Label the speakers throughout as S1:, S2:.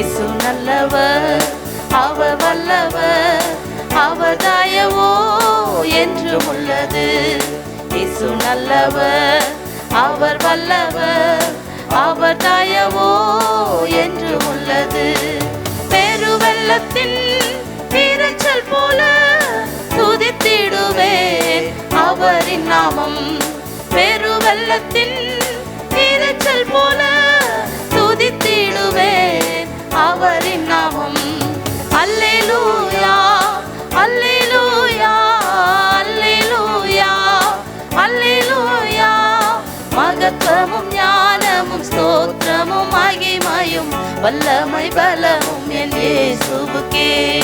S1: இயேசு நல்லவர் அவ வல்லவர் அவ தயவோ என்று உள்ளது. இயேசு நல்லவர் அவர் வல்லவர் அவர் தயவோ என்றும் உள்ளது. பெருவெள்ளத்தின் இரைச்சல் போல துதித்திடுவேன் அவரின் நாமம். பெருவெள்ளத்தின் வல்லமை பலமும் என் இயேசுவுக்கே.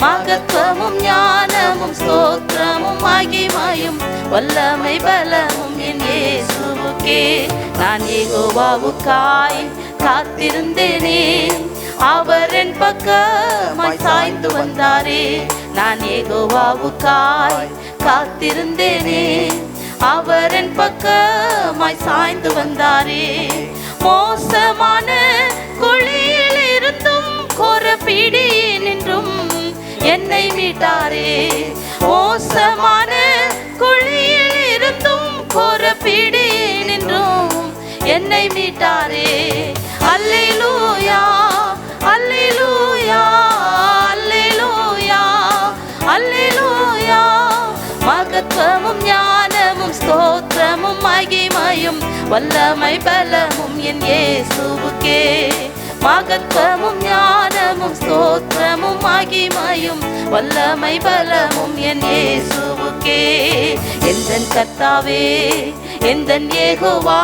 S1: மகத்துவமும் ஞானமும் ஸ்தோத்திரமும் மகிமையும் வல்லமை பலமும் என் இயேசுவுக்கே. நான் ஏகோவாவுக்காய் காத்திருந்தேனே. அவர் என் பக்கமாய் சாய்ந்து வந்தாரே. நான் ஏகோவாவுக்காய் காத்திருந்தேனே. அவர் என் பக்கமாய் சாய்ந்து வந்தாரே. மோசமான கோர பிடியினின்றும் என்னை மீட்டாரே. மோசமான குழியில் இருந்தும் கோர பிடியினின்றும் என்னை மீட்டாரே. அல்லேலூயா அல்லேலூயா அல்லேலூயா அல்லேலூயா. மகத்துவமும் ஞானமும் ஸ்தோத்திரமும் மகிமையும் வல்லமை பலமும் என் இயேசுவுக்கே. மகத்துவமும் ஞானமும் ஸ்தோத்திரமும் மகிமையும் வல்லமை பலமும் என் இயேசுவுக்கே. எந்தன் கர்த்தாவே எந்தன் ஏகுவா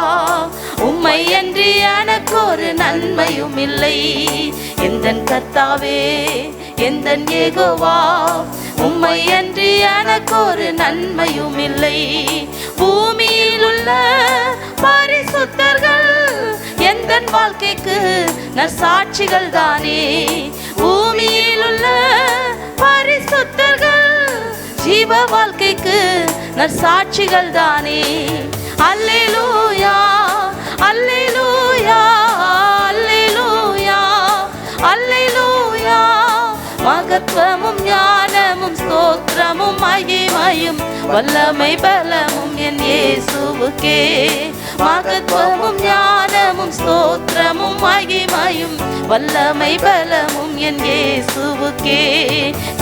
S1: உம்மை என்று எனக்கு ஒரு நன்மையும் இல்லை. எந்தன் கர்த்தாவே எந்தன் ஏகுவா உம்மை என்று எனக்கு ஒரு நன்மையும் வாழ்க்கைக்கு நற்சாட்சிகள் தானே. பூமியில் உள்ள பரிசுத்தர்கள் ஜீவ வாழ்க்கைக்கு நற்சாட்சிகள் தானே. அல்லேலூயா அல்லேலூயா அல்லேலூயா அல்லேலூயா. மகத்துவமும் ஞானமும் ஸ்தோத்திரமும் மகிமையும் வல்லமை பலமும் என் இயேசுவுக்கே. மகத்துவமும் ஞானமும் ஸ்தோ ஸ்தோத்திரமும் மகிமையும் வல்லமை பலமும் என் இயேசுவுக்கே.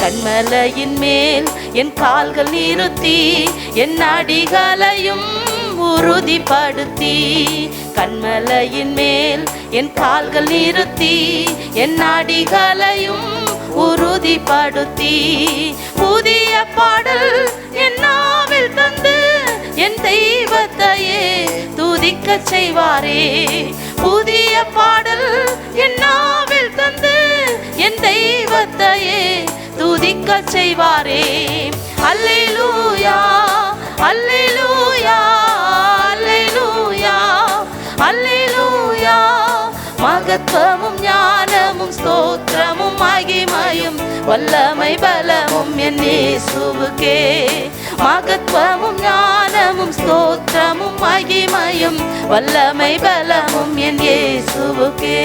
S1: கண்மலையின் மேல் என் கால்கள் நிறுத்தி என் அடிகளையும் உறுதிப்படுத்தி. கண்மலையின் மேல் என் கால்கள் நிறுத்தி என் அடிகளையும் உறுதிப்படுத்தி. புதிய பாடல் என் நாவில் தந்து என் தெய்வத்தையே துதிக்க செய்வாரே. புதிய பாடல் என் நாவில் தந்து என் தெய்வத்தையே துதிக்க செய்வாரே. அல்லேலூயா அல்லேலூயா அல்லேலூயா அல்லேலூயா. மகத்துவமும் ஞானமும் ஸ்தோத்திரமும் மகிமையும் வல்லமை பலமும் என் இயேசுவுக்கே. மகத்துவமும் ஞானமும் ஸ்தோத்திரமும் மகிமையும் வல்லமை பலமும் என் இயேசுவுக்கே.